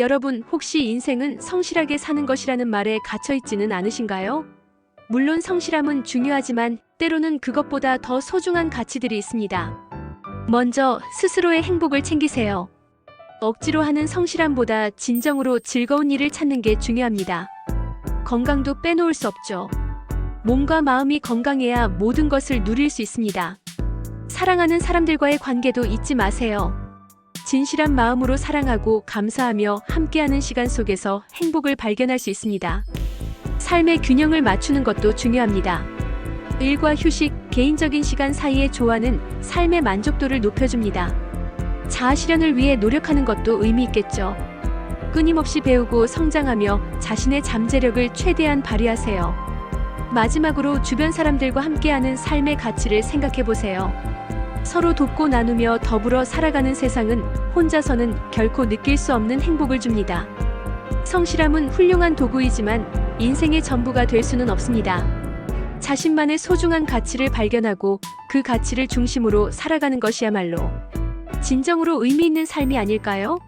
여러분, 혹시 인생은 성실하게 사는 것이라는 말에 갇혀 있지는 않으신가요? 물론 성실함은 중요하지만 때로는 그것보다 더 소중한 가치들이 있습니다. 먼저 스스로의 행복을 챙기세요. 억지로 하는 성실함보다 진정으로 즐거운 일을 찾는 게 중요합니다. 건강도 빼놓을 수 없죠. 몸과 마음이 건강해야 모든 것을 누릴 수 있습니다. 사랑하는 사람들과의 관계도 잊지 마세요. 진실한 마음으로 사랑하고 감사하며 함께하는 시간 속에서 행복을 발견할 수 있습니다. 삶의 균형을 맞추는 것도 중요합니다. 일과 휴식, 개인적인 시간 사이의 조화는 삶의 만족도를 높여줍니다. 자아 실현을 위해 노력하는 것도 의미 있겠죠. 끊임없이 배우고 성장하며 자신의 잠재력을 최대한 발휘하세요. 마지막으로 주변 사람들과 함께하는 삶의 가치를 생각해 보세요. 서로 돕고 나누며 더불어 살아가는 세상은 혼자서는 결코 느낄 수 없는 행복을 줍니다. 성실함은 훌륭한 도구이지만 인생의 전부가 될 수는 없습니다. 자신만의 소중한 가치를 발견하고 그 가치를 중심으로 살아가는 것이야말로 진정으로 의미 있는 삶이 아닐까요?